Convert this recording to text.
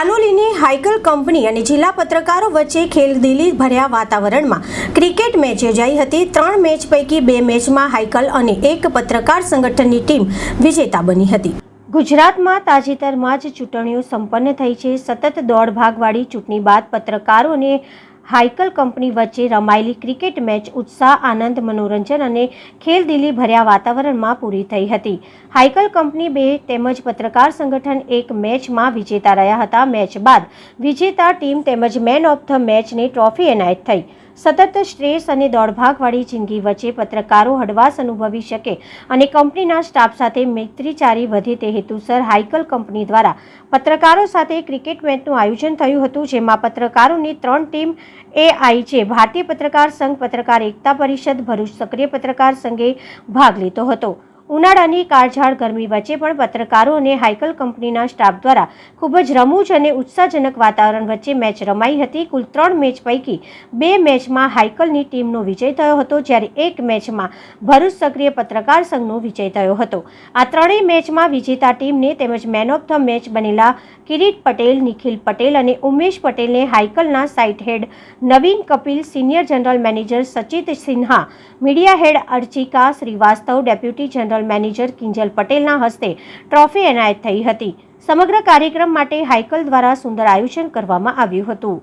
કાનોલીની હાઇકલ company અને જિલ્લા પત્રકારો વચ્ચે ખેલદિલી ભર્યા વાતાવરણમાં ક્રિકેટ મેચ યોજાઈ હતી. ત્રણ મેચ પૈકી બે મેચમાં હાઇકલ અને એક પત્રકાર સંગઠનની ટીમ વિજેતા બની હતી. ગુજરાતમાં તાજેતરમાં જ ચૂંટણીઓ સંપન્ન થઈ છે. સતત દોઢ ભાગવાળી ચૂંટણી બાદ પત્રકારો અને હાઇકલ કંપની વચ્ચે રમાયેલી ક્રિકેટ મેચ ઉત્સાહ, આનંદ, મનોરંજન અને ખેલદિલી ભર્યા વાતાવરણમાં પૂરી થઈ હતી. હાઇકલ કંપની બે તેમજ પત્રકાર સંગઠન એક મેચમાં વિજેતા રહ્યા હતા. મેચ બાદ વિજેતા ટીમ તેમજ મેન ઓફ ધ મેચને ટ્રોફી એનાયત થઈ. સતત સ્ટ્રેસ અને દોડભાગવાળી જિંદગી વચ્ચે પત્રકારો હળવાશ અનુભવી શકે અને કંપનીના સ્ટાફ સાથે મૈત્રીચારી વધે તે હેતુસર હાઇકલ કંપની દ્વારા પત્રકારો સાથે ક્રિકેટ મેચનું આયોજન થયું હતું, જેમાં પત્રકારોની ત્રણ ટીમ એઆઈ છે. ભારતીય પત્રકાર સંઘ પત્રકાર એકતા પરિષદ, ભરૂચ સક્રિય પત્રકાર સંઘે ભાગ લીધો હતો. ઉનાળાની કાળઝાળ ગરમી વચ્ચે પણ પત્રકારો અને હાઇકલ કંપનીના સ્ટાફ દ્વારા ખૂબ જ રમૂજ અને ઉત્સાહજનક વાતાવરણ વચ્ચે મેચ રમાઈ હતી. કુલ ત્રણ મેચ પૈકી બે મેચમાં હાઇકલની ટીમનો વિજય થયો હતો, જ્યારે એક મેચમાં ભરૂચ સક્રિય પત્રકાર સંઘનો વિજય થયો હતો. આ ત્રણેય મેચમાં વિજેતા ટીમને તેમજ મેન ઓફ ધ મેચ બનેલા કિરીટ પટેલ, નિખિલ પટેલ અને ઉમેશ પટેલને હાઇકલના site head Naveen Kapil, senior general manager Sachit Sinha, media head Archika Shrivastava, deputy general manager Kinjal પટેલના હસ્તે ટ્રોફી એનાયત થઈ હતી. સમગ્ર કાર્યક્રમ માટે હાઇકલ દ્વારા સુંદર આયોજન કરવામાં આવ્યું હતું.